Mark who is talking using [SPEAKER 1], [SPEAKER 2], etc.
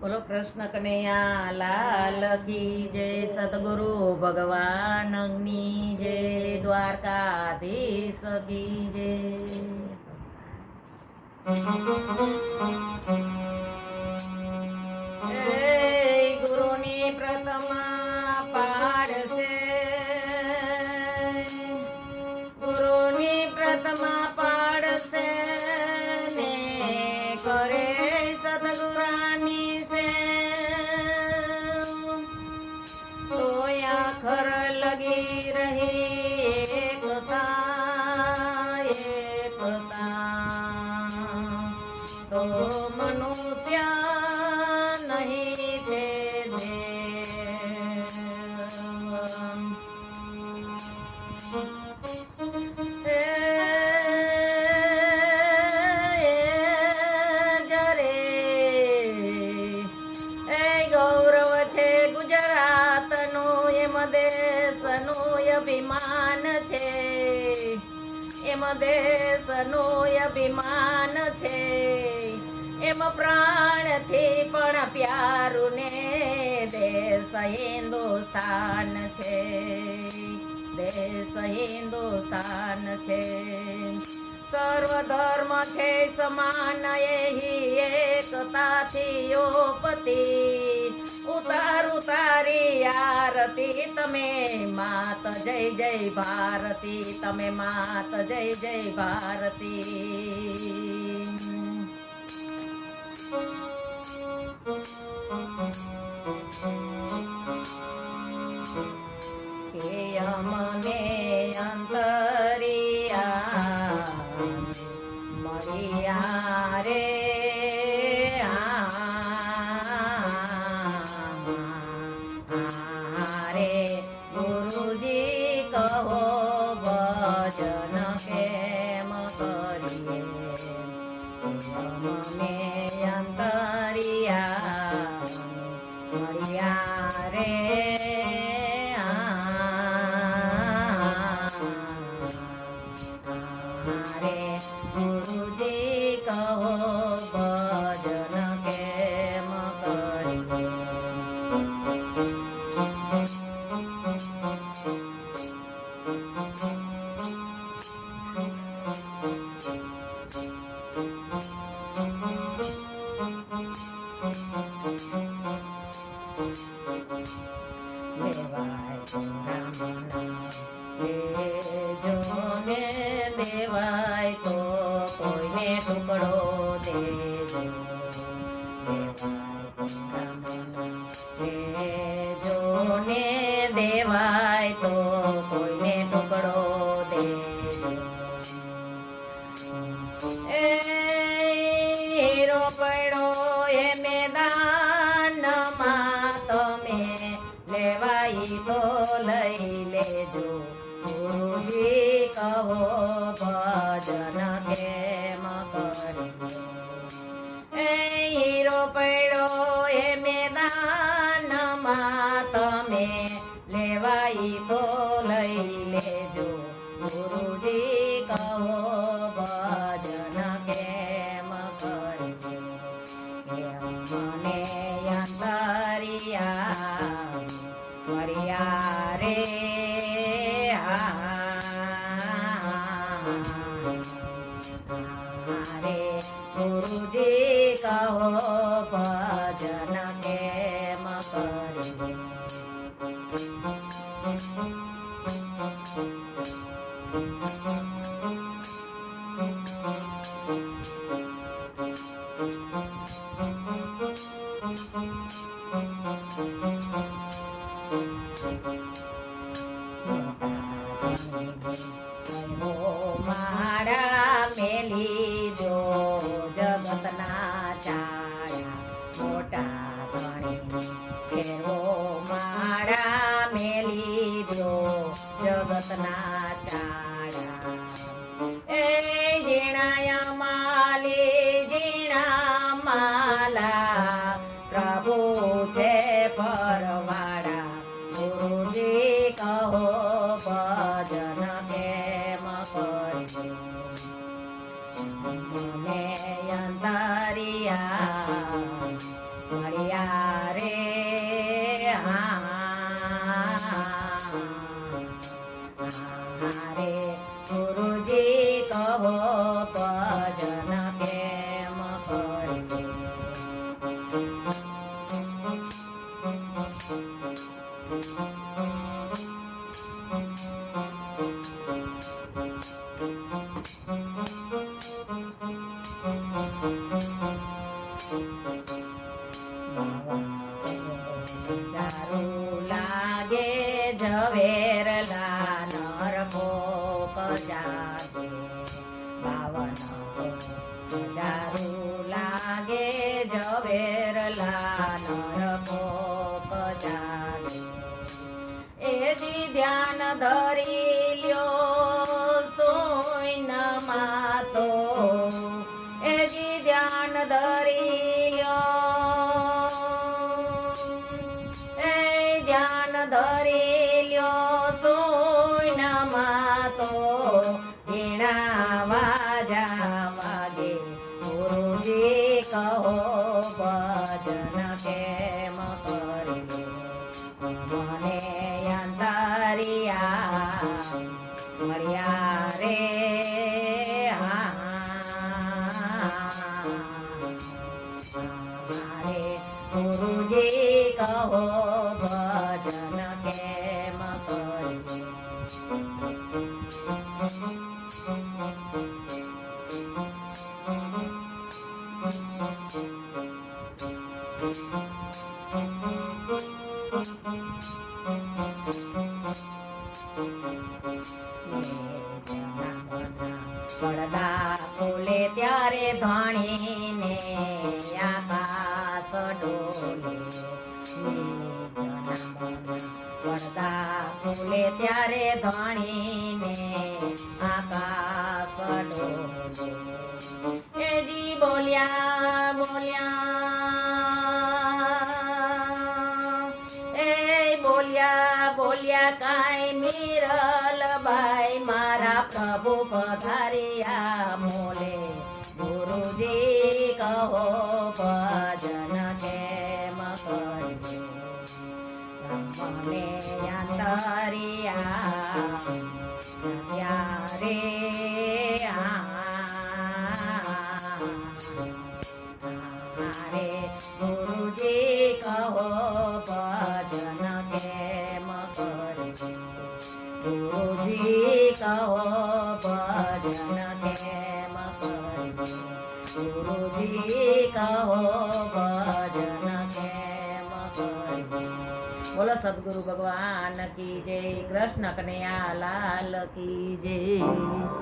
[SPEAKER 1] બોલો કૃષ્ણ કનૈયા લાલ કી જય સદગુરુ ભગવાનની જય દ્વારકાધીશ કી જય. રહી એકતા એકતા તો મનુષ્ય નહીં તે દેશનું અભિમાન છે. એમ દેશનું અભિમાન છે. એમ પ્રાણથી પણ પ્યારું ને દેશ હિન્દુસ્તાન છે. દેશ હિન્દુસ્તાન છે. સર્વ ધર્મ છે સમાન એ એકતાથી ઓપતિ આરતી તમે માત જય જય ભારતી. તમે માત જય જય ભારતી. કે અમને મળ્યા રે રે ગુરુજી કહો ભજન કેમ કરીએ જોને દેવાય તો કોઈને ટુકડો દેજો જોને દેવાય તો તો લઈ લેજો ગુરુજી કહો ભજન કેમ કરી એ હીરો પડ્યો એ મેદાનમાં તમે લેવાઈ તો લઈ લેજો ગુરુજી કહો ભજન મળ્યા રે રે ગુરુજી કહો ભજન કેમ કરજો મારા મેલી જો જગતના ચાળા મોટા ધણી કેવો મારા મેલી જો જગતના ચાળા ભજન કેમ કરીશું અંતરિયા મળ્યા રે હા રે ગુરુજી કહો ભજન કેમ કજાગે બાવન હજારું લાગે ઝવેરલા મળ્યા રે મારે ગુરુજી કહો ભજન કેમ કર્યું પડદા ખોલે ત્યારે ધણીને આકાશ ડોલે. પડદા ખોલે ત્યારે ધણીને આકાશ ડોલે. પ્રભુ પધાર્યા મોલે. ગુરુજી કહો ભજન કેમ કર્યું મને અંતરિયા યારે મારે કેમ કરે ગુરુજી કહો ભજન કેમ કરે બોલો સદગુરુ ભગવાન કી જય, કૃષ્ણ કનૈયા લાલ કી જય.